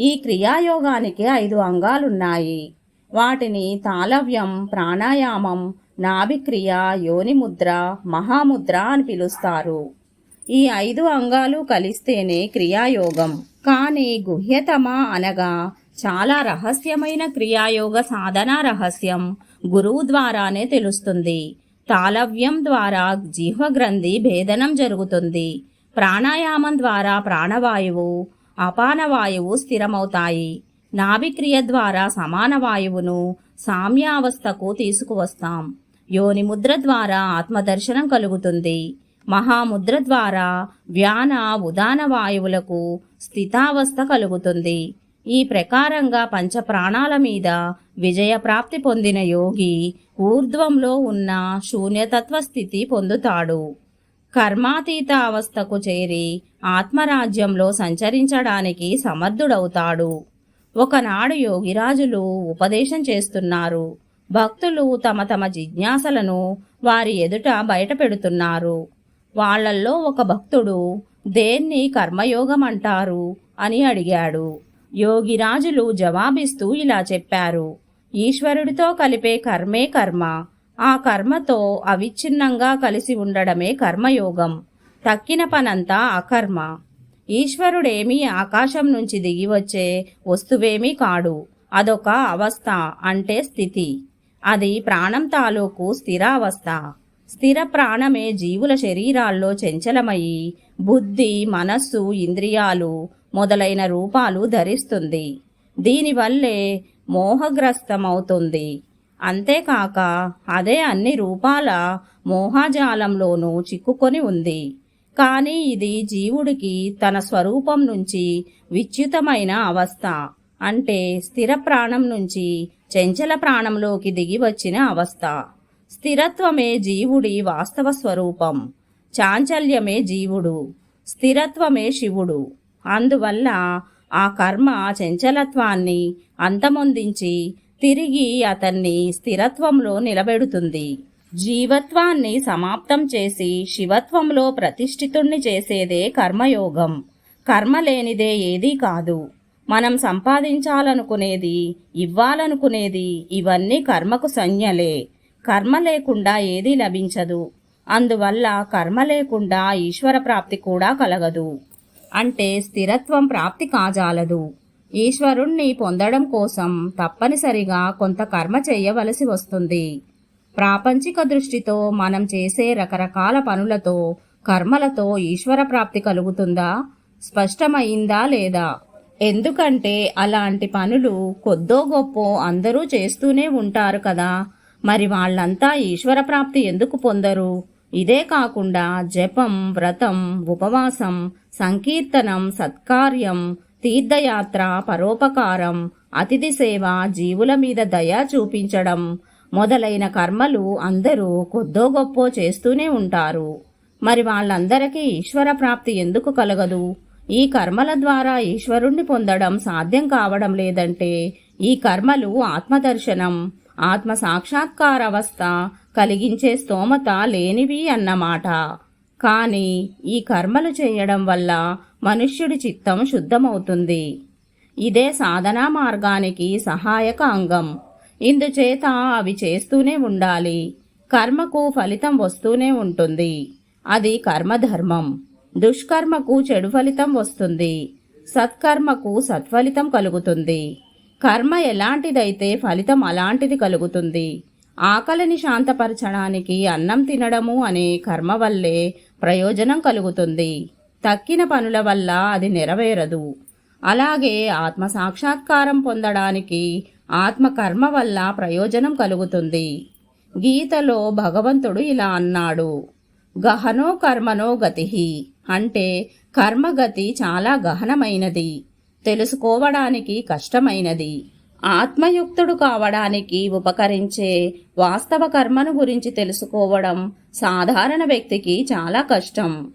ఈ క్రియాయోగానికి ఐదు అంగాలున్నాయి. వాటిని తాళవ్యం ప్రాణాయామం నాభిక్రియ యోనిముద్ర మహాముద్ర అని పిలుస్తారు. ఈ ఐదు అంగాలు కలిస్తేనే క్రియాయోగం. కానీ గుహ్యతమ అనగా చాలా రహస్యమైన క్రియాయోగ సాధన రహస్యం గురువు ద్వారానే తెలుస్తుంది. తాళవ్యం ద్వారా జీహ్వగ్రంథి భేదనం జరుగుతుంది. ప్రాణాయామం ద్వారా ప్రాణవాయువు అపాన వాయువు స్థిరమవుతాయి. నాభిక్రియ ద్వారా సమాన వాయువును సామ్యావస్థకు తీసుకువస్తాం. యోనిముద్ర ద్వారా ఆత్మదర్శనం కలుగుతుంది. మహాముద్ర ద్వారా వ్యాన ఉదాన వాయువులకు స్థితావస్థ కలుగుతుంది. ఈ ప్రకారంగా పంచ ప్రాణాల మీద విజయప్రాప్తి పొందిన యోగి ఊర్ధ్వంలో ఉన్న శూన్యతత్వ స్థితి పొందుతాడు. కర్మాతీత అవస్థకు చేరి ఆత్మరాజ్యంలో సంచరించడానికి సమర్థుడవుతాడు. ఒకనాడు యోగిరాజులు ఉపదేశం చేస్తున్నారు. భక్తులు తమ తమ జిజ్ఞాసలను వారి ఎదుట బయటపెడుతున్నారు. వాళ్ళల్లో వాళ్ళల్లో ఒక భక్తుడు దేన్ని కర్మయోగం అంటారు అని అడిగాడు. యోగిరాజులు జవాబిస్తూ ఇలా చెప్పారు. ఈశ్వరుడితో కలిపే కర్మే కర్మ. ఆ కర్మతో అవిచ్ఛిన్నంగా కలిసి ఉండడమే కర్మయోగం. తక్కిన పనంతా అకర్మ. ఈశ్వరుడేమీ ఆకాశం నుంచి దిగివచ్చే వస్తువేమీ కాడు. అదొక అవస్థ అంటే స్థితి. అది ప్రాణం తాలూకు స్థిరావస్థ. స్థిర ప్రాణమే జీవుల శరీరాల్లో చెంచలమయ్యి బుద్ధి మనస్సు ఇంద్రియాలు మొదలైన రూపాలు ధరిస్తుంది. దీనివల్లే మోహగ్రస్తమవుతుంది. అంతేకాక అదే అన్ని రూపాల మోహజాలంలోనూ చిక్కుకొని ఉంది. కానీ ఇది జీవుడికి తన స్వరూపం నుంచి విచ్యుతమైన అవస్థ అంటే స్థిర ప్రాణం నుంచి చెంచల ప్రాణంలోకి దిగి వచ్చిన అవస్థ. స్థిరత్వమే జీవుడి వాస్తవ స్వరూపం. చాంచల్యమే జీవుడు. స్థిరత్వమే శివుడు. అందువల్ల ఆ కర్మ చంచలత్వాన్ని అంతమొందించి తిరిగి అతన్ని స్థిరత్వంలో నిలబెడుతుంది. జీవత్వాన్ని సమాప్తం చేసి శివత్వంలో ప్రతిష్ఠితుణ్ణి చేసేదే కర్మయోగం. కర్మ లేనిదే ఏదీ కాదు. మనం సంపాదించాలనుకునేది ఇవ్వాలనుకునేది ఇవన్నీ కర్మకు సంజ్ఞలే. కర్మ లేకుండా ఏదీ లభించదు. అందువల్ల కర్మ లేకుండా ఈశ్వర ప్రాప్తి కూడా కలగదు. అంటే స్థిరత్వం ప్రాప్తి కాజాలదు. ఈశ్వరుణ్ణి పొందడం కోసం తప్పనిసరిగా కొంత కర్మ చేయవలసి వస్తుంది. ప్రాపంచిక దృష్టితో మనం చేసే రకరకాల పనులతో కర్మలతో ఈశ్వర ప్రాప్తి కలుగుతుందా? స్పష్టమైందా లేదా? ఎందుకంటే అలాంటి పనులు కొద్దో గొప్పో అందరూ చేస్తూనే ఉంటారు కదా. మరి వాళ్ళంతా ఈశ్వర ప్రాప్తి ఎందుకు పొందరు? ఇదే కాకుండా జపం వ్రతం ఉపవాసం సంకీర్తనం సత్కార్యం తీర్థయాత్ర పరోపకారం అతిథి సేవ జీవుల మీద దయ చూపించడం. మొదలైన కర్మలు అందరూ కొద్దో గొప్పో చేస్తూనే ఉంటారు. మరి వాళ్ళందరికీ ఈశ్వర ప్రాప్తి ఎందుకు కలగదు? ఈ కర్మల ద్వారా ఈశ్వరుణ్ణి పొందడం సాధ్యం కావడం లేదంటే ఈ కర్మలు ఆత్మదర్శనం ఆత్మ సాక్షాత్కార అవస్థ కలిగించే స్తోమత లేనివి అన్నమాట. కానీ ఈ కర్మలు చేయడం వల్ల మనుష్యుడి చిత్తం శుద్ధమవుతుంది. ఇదే సాధనా మార్గానికి సహాయక అంగం. ఇందుచేత అవి చేస్తూనే ఉండాలి. కర్మకు ఫలితం వస్తూనే ఉంటుంది. అది కర్మధర్మం. దుష్కర్మకు చెడు ఫలితం వస్తుంది. సత్కర్మకు సత్ఫలితం కలుగుతుంది. కర్మ ఎలాంటిదైతే ఫలితం అలాంటిది కలుగుతుంది. ఆకలిని శాంతపరచడానికి అన్నం తినడము అనే కర్మ వల్లే ప్రయోజనం కలుగుతుంది. తక్కిన పనుల వల్ల అది నెరవేరదు. అలాగే ఆత్మ సాక్షాత్కారం పొందడానికి ఆత్మకర్మ వల్ల ప్రయోజనం కలుగుతుంది. గీతలో భగవంతుడు ఇలా అన్నాడు. గహనో కర్మనో గతి అంటే కర్మగతి చాలా గహనమైనది. తెలుసుకోవడానికి కష్టమైనది. ఆత్మయుక్తుడు కావడానికి ఉపకరించే వాస్తవ కర్మను గురించి తెలుసుకోవడం సాధారణ వ్యక్తికి చాలా కష్టం.